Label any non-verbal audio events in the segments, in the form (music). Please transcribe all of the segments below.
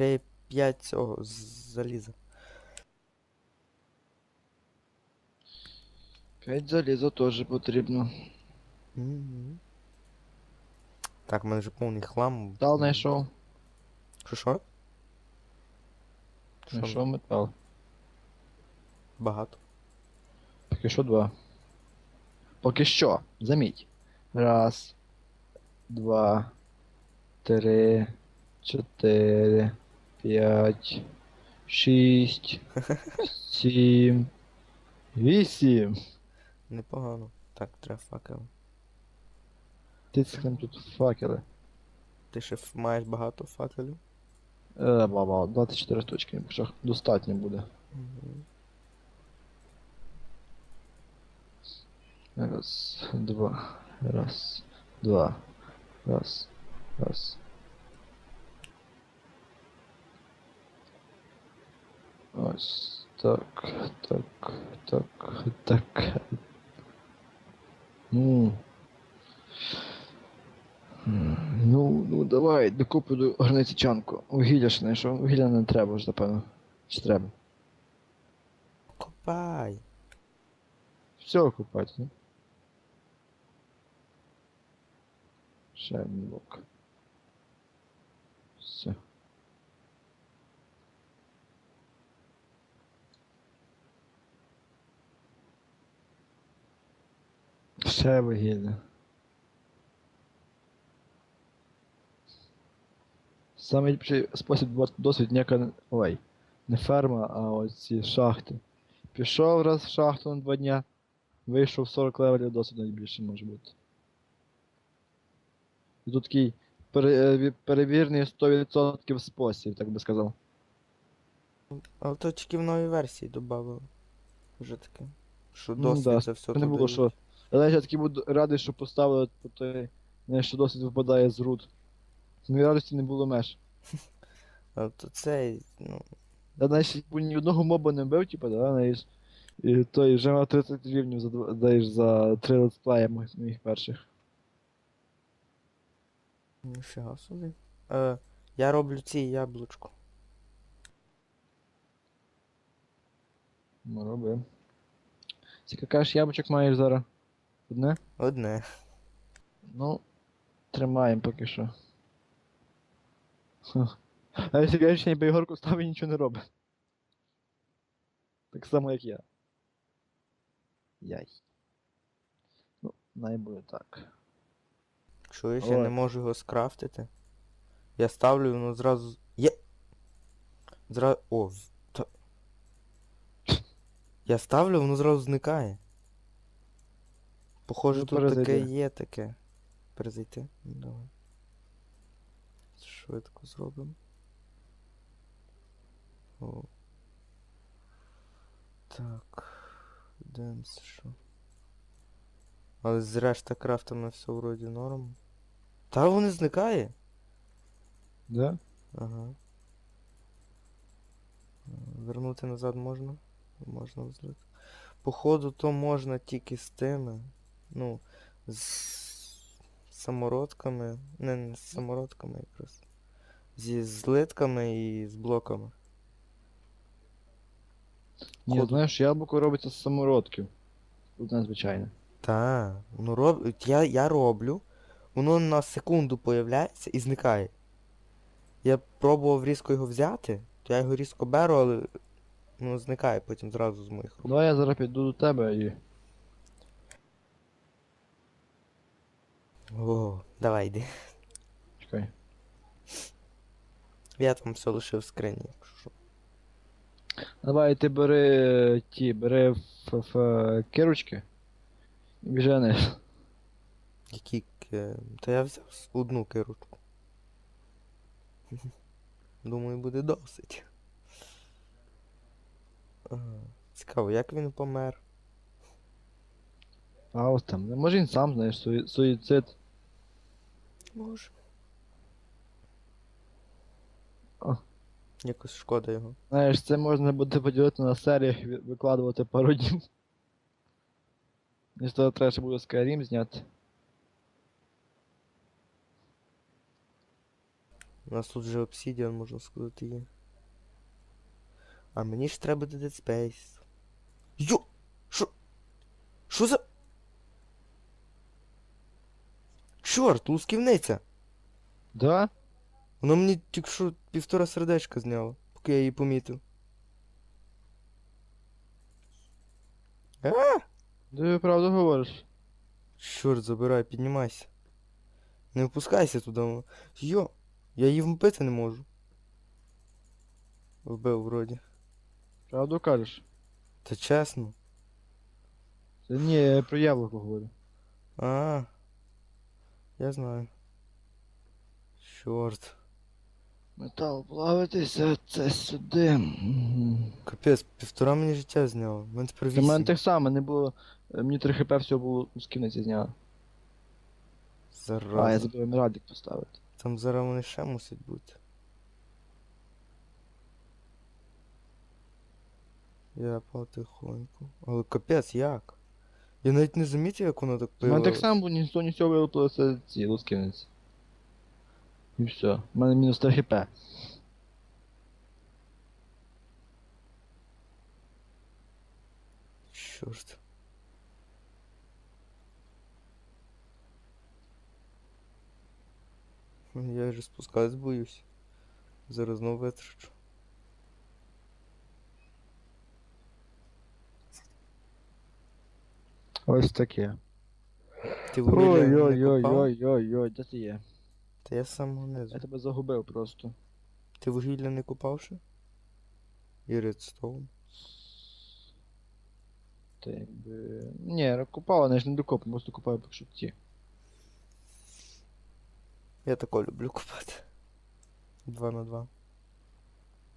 ще є 5 цього заліза. П'ять заліза теж потрібно. Мгм. Так, в мене вже повний хлам. Метал знайшов. Що? Що Знайшов метал. Багато. Поки що два. Поки що, заміть. Раз, два, три, чотири, п'ять, шість, (laughs) сім, вісім. Непогано. Так, треба факел. Ти там тут факели. Ти ще маєш багато факелів? Е, баба, 24 штучки, якщо достатньо буде. Раз, два, раз, два, раз, раз. Ось так, так, так, так. Ну. Ну, ну давай, докуплю границичанку. Вугілля ж знайшов. Вугілля не треба ж, напевно. Чи треба? Копай. Все купати, ну. Ще один блок. Все. Ще вугілля. Ліпший спосіб досвід ніяка. Ой, не ферма, а оці шахти. Пішов раз в шахту на два дня, вийшов 40 левелів досвіду найбільше може бути. І тут такий е, ві- перевірний 100% спосіб, так би сказав. Але то тільки в новій версії додали. Вже таке. Що Ну досвід да, це все не було, що- Але я такий буду радий, що поставили по той, не, що досвід випадає з руд. Моїй радості не було меж. (laughs) Але то цей, ну, знаєш, якби ні одного моба не вбив, типу, да, знаєш. І той вже мав 30 рівнів за, знаєш, за 3 летсплея моїх, моїх перших. ніфіга собі. Е, я роблю ці яблучко. Ну, роби. Скільки кажеш, яблучок маєш зараз? Одне? Одне. Ну, тримаємо поки що. Ха. А якщо кажеш, ніби Ігорку став і нічого не робить. Так само, як я. Яй. Ну, най буде так. Чуєш, я не можу його скрафтити. Я ставлю, воно зразу. Є! Зразу. О, в- та... Я ставлю, воно зразу зникає. Похоже, Ну, тут таке є таке. Перезайти? Ну, давай. Швидко зробимо. О. Так. Денс, що? Але з решта крафтами все вроді норм. Та воно зникає. Да? Ага. Вернути назад можна? Можна взлити. Походу, то можна тільки з тими. Ну, з самородками. Не, не з самородками якраз. Зі злитками і з блоками. Ні, Ходу. знаєш, яблуко робиться з самородків. Тут надзвичайно. Та, воно роб... я, я роблю, воно на секунду появляється і зникає. Я пробував різко його взяти, то я його різко беру, але воно зникає потім зразу з моїх рук. Давай я зараз піду до тебе і. О, давай йди. Чекай. Я там все лишив в скрині, якщо що. Давай ти бери ті, бери ф, ф, кирочки. І біжи. Які. ки- Та я взяв одну кирочку. (laughs) Думаю, буде досить. Ага. Цікаво, як він помер? А ось там. Може він сам, знаєш, суї- суїцид. Може. О. Якось шкода його. Знаєш, це можна буде поділити на серіях, і викладувати пару днів. І з того треба ще буде Skyrim зняти. У нас тут вже обсідіан, можна сказати, є. А мені ж треба Dead Space. Йо! Що? Що за. Чорт, лусківниця! Да? Воно мені тільки що півтора сердечка зняло, поки я її помітив. А! Ти правду говориш. Чорт, забирай, піднімайся. Не впускайся туди. Йо, я її вбити не можу. Вбив вроді. Правду кажеш. Та чесно. Це ні, я про яблуко говорю. А. Я знаю. Чорт. Метал плавитися, це сюди. Капець, півтора мені життя зняло. У мене тепер в мене так само, не було. е, Мені 3 хп всього було з кінниці зняли. А, я Зараз. забув емірадик поставити. Там зараз вони ще мусять бути. Я потихоньку. Але капець, як? Я навіть не замітив, як воно так У мене так само ніхто не всього вилупилося ці лусківниці. І все. У мене мінус 3 хп. Чорт. Я вже спускатись боюсь. Зараз знову витрачу. Ось таке. Ти вугілля не копав? Ой-ой-ой-ой-ой, де ти є? Та я з самого низу. Я тебе загубив просто. Ти вугілля не копав ще? І редстоун. Та якби. Ні, купав, але ж не докопав, просто купаю поки що ті. Я тако люблю купати. Два на два.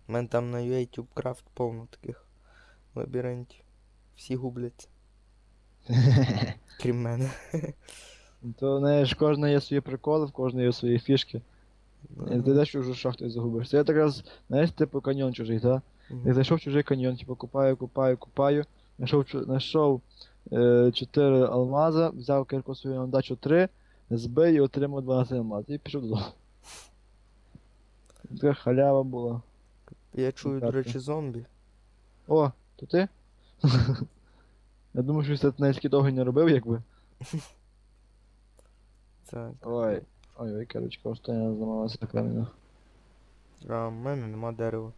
У мене там на YouTube Craft повно таких лабіринтів. Всі губляться. Крім мене. То знаєш, кожна є свої приколи, в кожної є свої фішки. І ти йдеш в чужу шахту і загубишся. Я так раз, знаєш, типу каньйон чужий, так? Я зайшов в чужий каньйон, типу купаю, купаю, купаю. Знайшов, знайшов е, 4 алмаза, взяв кирку свою на дачу 3, збив і отримав 12 алмазів і пішов додому. Така халява була. Я чую, до речі, зомбі. О, то ти? (laughs) Я думаю, що це наскільки довго не робив, якби. (laughs) Так. Ой. Ой, ой, корочка, остання зламалася камінь. А в мене нема дерева.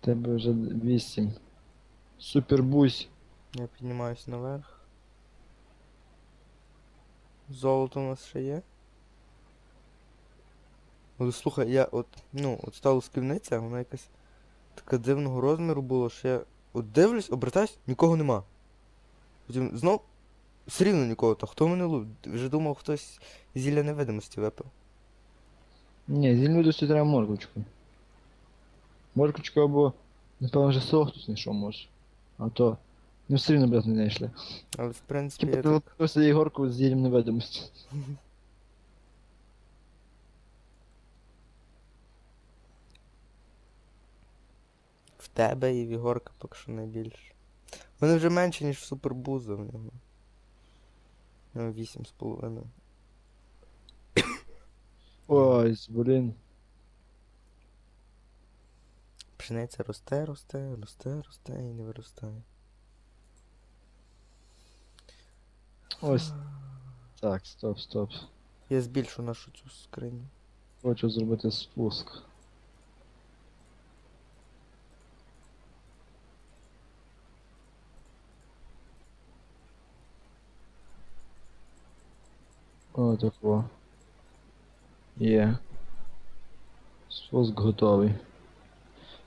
Тебе вже 8. Супербусь. Я піднімаюсь наверх. Золото у нас ще є. Але слухай, я от, ну, от стала сківниця, вона якась така дивного розміру була, що я от дивлюсь, обертаюсь, нікого нема. Потім знов все рівно нікого, то хто мене лу? Вже думав, хтось зілля невидимості випив. Ні, зільнудості треба морквочку. Морквочку або, напевно, вже село хтось знайшов може. А то. Ну все рівно, блядь, не знайшли. Але в принципі Типа я так... просто Єгорку з зілем невидимості. в тебе і в Ігорка поки що найбільше. В мене вже менше, ніж в супербуза в нього. Ну, вісім з половиною. (coughs) Ой, блін. Пшениця росте, росте, росте, росте і не виростає. Ось. Так, стоп, стоп. Я збільшу нашу цю скриню. Хочу зробити спуск. О, тако. Є. Спуск готовий.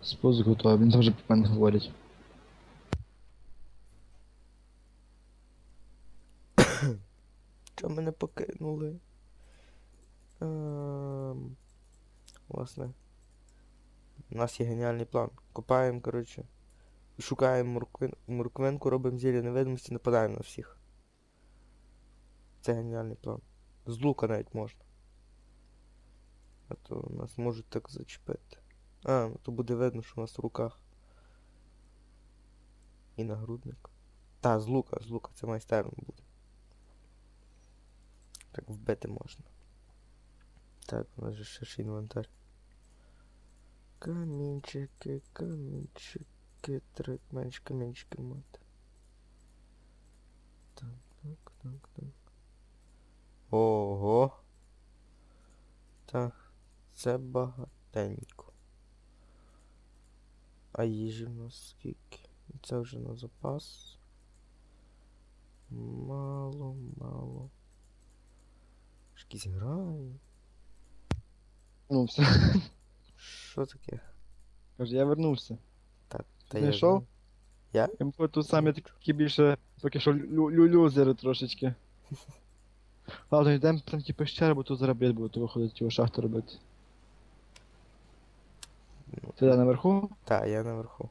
Спуск готовий, він теж про мене говорить. Чого мене покинули? Ем... Власне. У нас є геніальний план. Копаємо, коротше. Шукаємо морквин... морквинку, робимо зілля невидимості, нападаємо на всіх. Це геніальний план. З лука навіть можна. А то нас можуть так зачепити. А, то буде видно, що у нас в руках. І нагрудник. Та, з лука, з лука, це майстерно буде. Так вбити можна. Так, у нас же ще ж інвентар. Камінчики, камінчики, треба менше камінчики мати. Так, так, так, так. Ого. Так, це багатенько. А їжі в нас скільки? Це вже на запас. Мало, мало. Якийсь грає. Ну, все. Що таке? Каже, я вернувся. Так, Та Знайшов? Я б тут самі такі більше поки що лю- лю- люзери трошечки. (laughs) Ладно, йдемо там ті пещери, бо тут зараз бред буде, то виходить його шахту робити. Ну, Ти де наверху? Та, я наверху.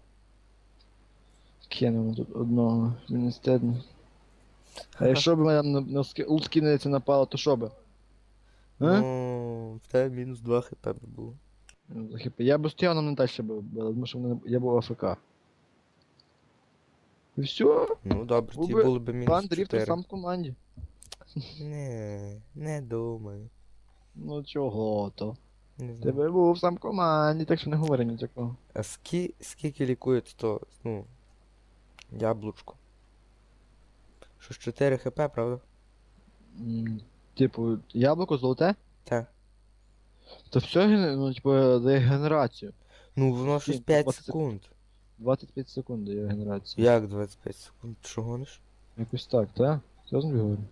Кинемо тут одного, він не стидно. А якщо б мене на, на ски- скинеться напало, то що би? А? Ну, в тебе мінус 2 хп би було. Ну, за хп. Я б стояв нам не далі би, тому що мене- я був АФК. І все, Ну добре, тоді Буби- було б мінус пан Дріфтер 4. сам в команді. (laughs) Не, не думаю. Ну чого то? Не знаю. Тебе був сам команді, так що не говори ні такого. А ски, скільки лікує то, ну, яблучко? Що ж 4 хп, правда? М, Типу, яблуко золоте? Та. Та все, ген- ну, типу, дає генерацію. Ну, воно щось Скільки? 5 20 секунд. 25 секунд дає генерацію. Як 25 секунд? Що гониш? Якось так, так? Серйозно тобі говорю?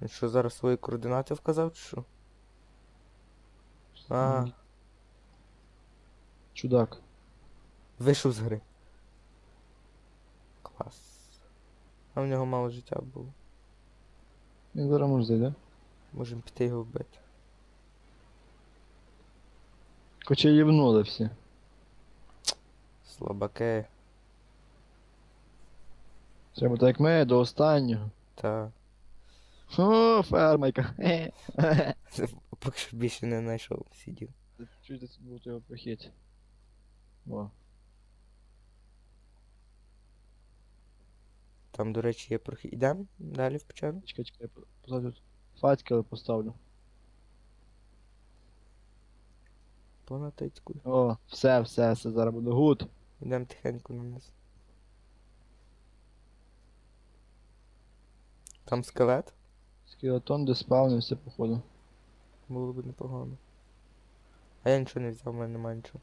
Він що зараз свої координати вказав, чи що? А, Чудак. вийшов з гри. Клас. А в нього мало життя було. Він зараз може зайде. Можемо піти його вбити. Хоча їбнули всі. Слабаки. Треба так як ми до останнього. Та. О, фермайка. Хе. (laughs) Поки що більше не знайшов, сидів. Чуєте, тут був його прохід. О. Там, до речі, є прохід. Ідемо далі в печеру. Чекай, чекай, поставлю. Фатькали поставлю. Понатицьку. О, все, все, все, зараз буде гуд. Ідемо тихенько на нас. Там скелет. Скелетон, де спавнився, походу. Було б непогано. А я нічого не взяв, у мене немає нічого.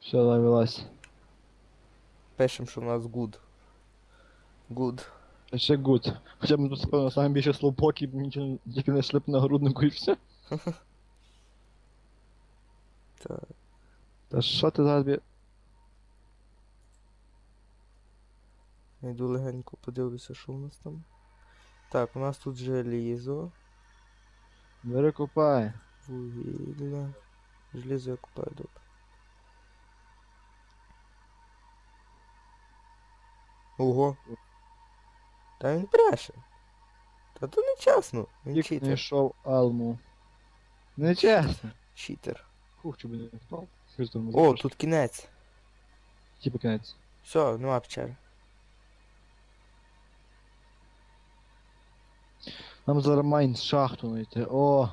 Все, ловилась. Пишем, що в нас good. Good. Ще гуд. Хоча б тут, напевно, саме більше слоупоки, нічого не- тільки не шлип на груднику і все. (laughs) Так. Та що ти зараз бі... Я йду легенько подивлюся, що у нас там. Так, у нас тут желізо, Бери копай. вугілля. Желізо я купаю добре. Ого. Та він бреше. Та то не чесно. Він Тільки читер. знайшов алму. Не чесно. Читер. Фух, чи не впав. Скажи, там О, тут кінець. Типу кінець. Все, нема печери. Нам зараз майн шахту знайти. О!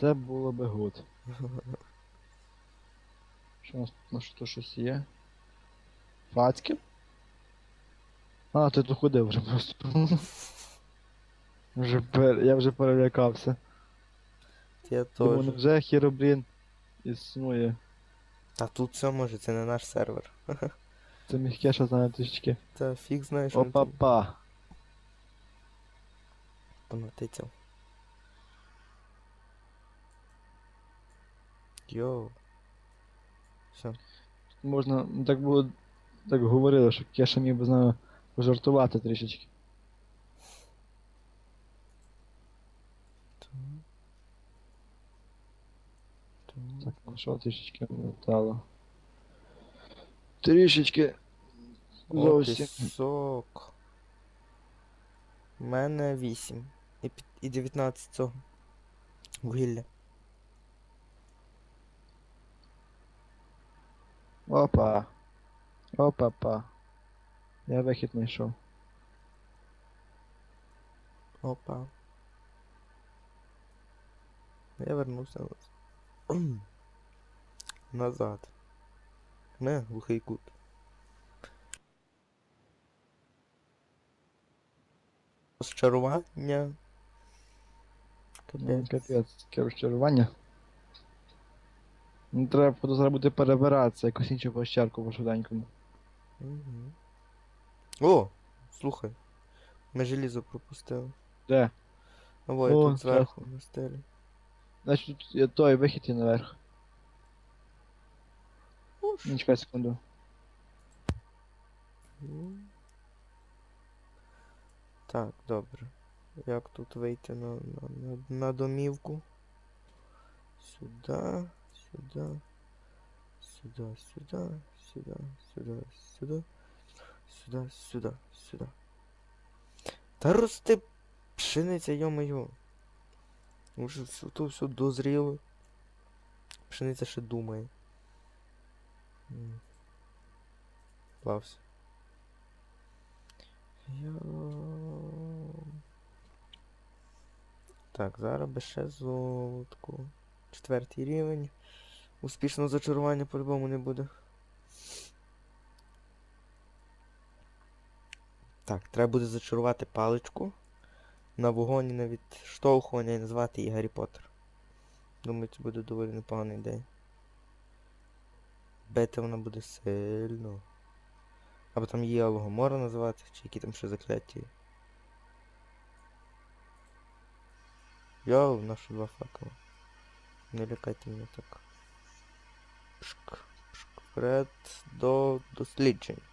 Це було би гуд. (laughs) Що у нас тут може тут щось є? Фацьки? А, ти тут ходив вже просто. (laughs) вже пер... Я вже перелякався. Я теж. вже хіробрін існує. Та тут все може, це не наш сервер. (laughs) Це міхкеша знає трішечки. Та фіг знаєш, Опа-па. понатицяв. Йоу. Все. Можна, ну так було, так говорили, що Кеша міг би з нами пожартувати трішечки. Так, ну що трішечки металу. Трішечки. О, Зовсім. пісок. У мене 8. І, пі- і 19 цього. Вугілля. Опа. Опа-па. Я вихід знайшов. Опа. Я вернувся назад. (clears throat) назад. Не, глухий кут. Розчарування. Капець. Капець, таке розчарування. Ну, треба буде зараз буде перебиратися, якусь іншу площадку по швиденькому. Мгм. О, слухай. Ми желізо пропустили. Де? Я О, тут зверху на стелі. Значить тут є той вихід і наверх. Ну, Ну, чекай секунду. Так, добре. Як тут вийти на, на, на, на домівку? Сюди, сюди, сюди, сюди, сюди, сюди, сюди, сюди, сюди, сюди. Та рости пшениця, йо-моє. Уже все, то все дозріло. Пшениця ще думає. Плався. Я... Так, зараз би ще золотку. Четвертий рівень. Успішного зачарування по-любому не буде. Так, треба буде зачарувати паличку на вогонь і на відштовхування і назвати її Гаррі Поттер. Думаю, це буде доволі непогана ідея. Бити вона буде сильно. Або там її Алгомора називати, чи які там ще закляття. Йоу, наші два факела. Не лякайте мене так. Пшк, пшк, вперед до досліджень.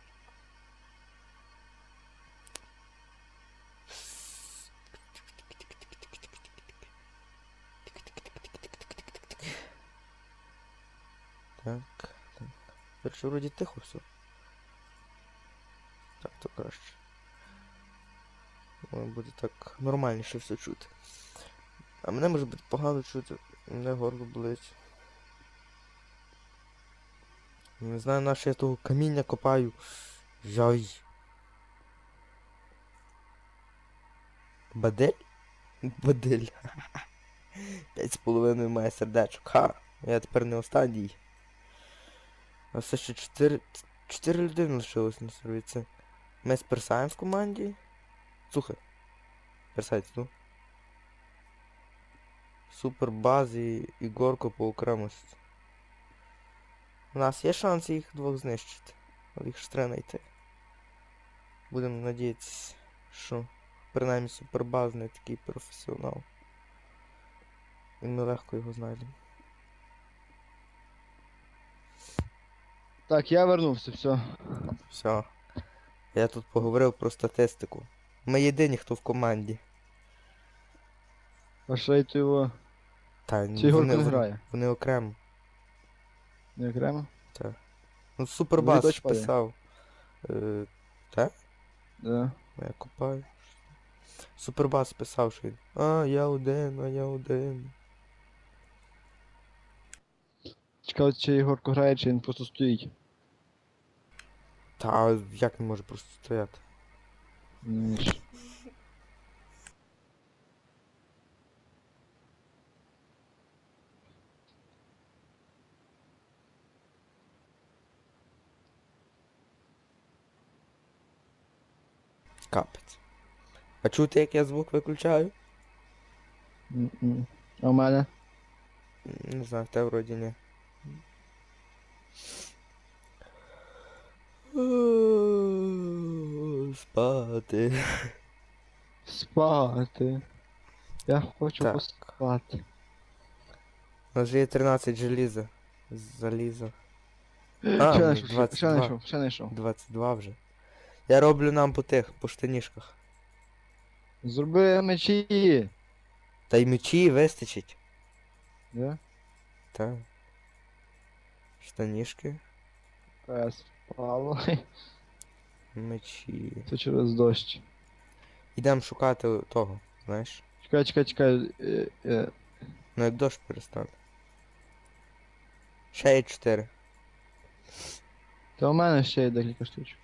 Перше вроді тихо все. Так, то краще. Буде так нормальніше все чути. А мене може бути погано чути. Мене горло болить. Не знаю, на що я того каміння копаю. Яй. Бадель? Бадель. (laughs) П'ять з половиною має сердечок. Ха! Я тепер не останній. А все ще чотири. Чотири людини лишилось на сервіці. Ми з в команді. Слухай. Персайць, ну. Супербаз і Ігорко по окремості. У нас є шанс їх двох знищити. Але їх ж треба знайти. Будемо надіятися, що принаймні супербаз не такий професіонал. І ми легко його знайдемо. Так, я вернувся, все. Все. Я тут поговорив про статистику. Ми єдині, хто в команді. А що то його. Та Чи вони, не грає? вони окремо. Не окремо? Ну, супербас писав. Е, так? Да. Я копаю. Супербас писав, що він. А, я один, а я один. Цікаво, чи Ігорко грає, чи він просто стоїть. Та як він може просто стояти? Ну. Капець. А чути, як я звук виключаю? М-м. А у мене? Не знаю, в те вроді ні. Спати. Спати. Я хочу Так. поспати. У нас же є 13 желіза. Заліза. Ще ну, знайшов, ще 22. знайшов, ще знайшов. 22 вже. Я роблю нам по тих, по штанішках. Зроби мечі. Та й мечі вистачить. Да? Так. Штанішки, Пес впало. мечі. Це через дощ. Ідемо шукати того, знаєш. Чекай, чекай, чекай. Е, е, Ну як дощ перестане. Ще є 4. Та у мене ще є декілька штучок.